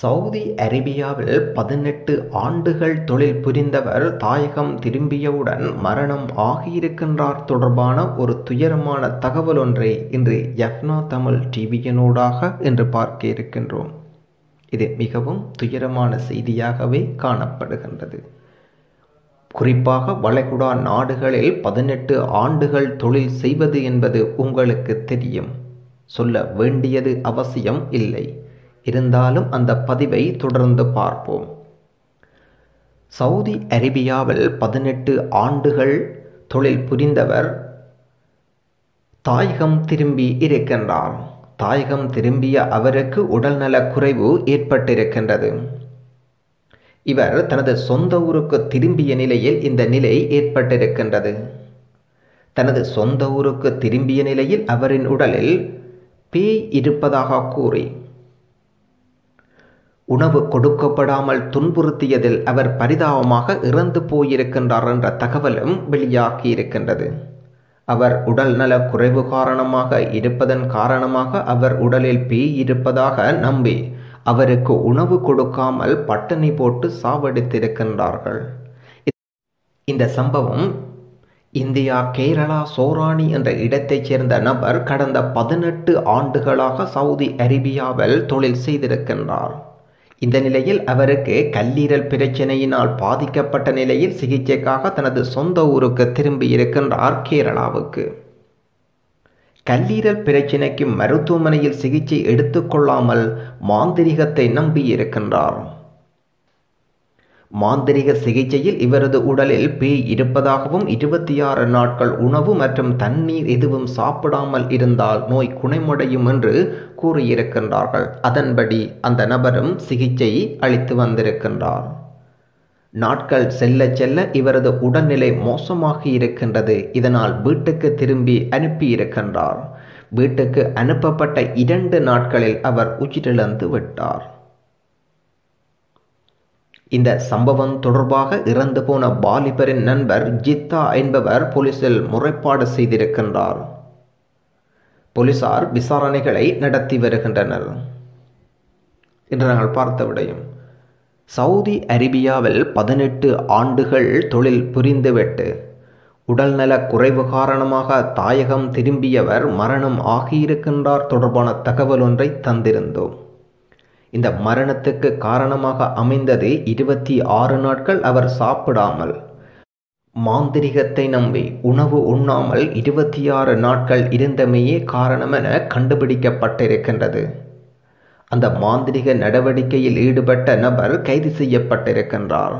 Saudi அரேபியாவில் பதினெட்டு ஆண்டுகள் தொழில் புரிந்தவர் தாயகம் திரும்பியவுடன் மரணம் ஆகியிருக்கின்றார் தொடர்பான ஒரு துயரமான தகவல் ஒன்றை இன்று யஃப்னா தமிழ் டிவியினூடாக இன்று பார்க்க இருக்கின்றோம். இது மிகவும் துயரமான செய்தியாகவே காணப்படுகின்றது. குறிப்பாக வளைகுடா நாடுகளில் பதினெட்டு ஆண்டுகள் தொழில் செய்வது என்பது உங்களுக்கு தெரியும். சொல்ல வேண்டியது அவசியம் இல்லை. இருந்தாலும் அந்த பதிவை தொடர்ந்து பார்ப்போம். சவுதி அரேபியாவில் பதினெட்டு ஆண்டுகள் தொழில் புரிந்தவர் தாயகம் திரும்பி இருக்கின்றார். தாயகம் திரும்பிய அவருக்கு உடல்நல குறைவு ஏற்பட்டிருக்கின்றது. இவர் தனது சொந்த ஊருக்கு திரும்பிய நிலையில் இந்த நிலை ஏற்பட்டிருக்கின்றது. தனது சொந்த ஊருக்கு திரும்பிய நிலையில் அவரின் உடலில் பேய் இருப்பதாக கூறி உணவு கொடுக்கப்படாமல் துன்புறுத்தியதில் அவர் பரிதாபமாக இறந்து போயிருக்கின்றார் என்ற தகவலும் வெளியாகியிருக்கின்றது. அவர் உடல் நல குறைவு காரணமாக இருப்பதன் காரணமாக அவர் உடலில் பேய் இருப்பதாக நம்பி அவருக்கு உணவு கொடுக்காமல் பட்டினி போட்டு சாவடித்திருக்கின்றார்கள். இந்த சம்பவம் இந்தியா கேரளா சோராணி என்ற இடத்தைச் சேர்ந்த நபர் கடந்த பதினெட்டு ஆண்டுகளாக சவுதி அரேபியாவில் தொழில் செய்திருக்கின்றார். இந்த நிலையில் அவருக்கு கல்லீரல் பிரச்சனையினால் பாதிக்கப்பட்ட நிலையில் சிகிச்சைக்காக தனது சொந்த ஊருக்கு திரும்பி இருக்கின்றார் கேரளாவுக்கு. கல்லீரல் பிரச்சினைக்கு மருத்துவமனையில் சிகிச்சை எடுத்துக்கொள்ளாமல் மாந்திரிகத்தை நம்பி இருக்கின்றார். மாந்திரிக சிகிச்சையில் இவரது உடலில் பேய் இருப்பதாகவும் இருபத்தி ஆறு நாட்கள் உணவு மற்றும் தண்ணீர் எதுவும் சாப்பிடாமல் இருந்தால் நோய் குணமடையும் என்று கூறியிருக்கின்றார்கள். அதன்படி அந்த நபரும் சிகிச்சை அளித்து வந்திருக்கின்றார். நாட்கள் செல்ல செல்ல இவரது உடல்நிலை மோசமாகி இருக்கின்றது. இதனால் வீட்டுக்கு திரும்பி அனுப்பியிருக்கின்றார். வீட்டுக்கு அனுப்பப்பட்ட இரண்டு நாட்களில் அவர் உயிரிழந்து விட்டார். இந்த சம்பவம் தொடர்பாக இறந்து போன வாலிபரின் நண்பர் ஜித்தா என்பவர் போலீசில் முறைப்பாடு செய்திருக்கின்றார். போலீசார் விசாரணைகளை நடத்தி வருகின்றனர். இன்று நாங்கள் பார்த்த விடையும் சவுதி அரேபியாவில் பதினெட்டு ஆண்டுகள் தொழில் புரிந்துவிட்டு உடல்நல குறைவு காரணமாக தாயகம் திரும்பியவர் மரணம் ஆகியிருக்கின்றார் தொடர்பான தகவல் ஒன்றை தந்திருந்தோம். இந்த மரணத்துக்கு காரணமாக அமைந்தது இருபத்தி ஆறு நாட்கள் அவர் சாப்பிடாமல். மாந்திரிகத்தை நம்பி உணவு உண்ணாமல் இருபத்தி ஆறு நாட்கள் இருந்தமையே காரணமென கண்டுபிடிக்கப்பட்டிருக்கின்றது. அந்த மாந்திரிக நடவடிக்கையில் ஈடுபட்ட நபர் கைது செய்யப்பட்டிருக்கின்றார்.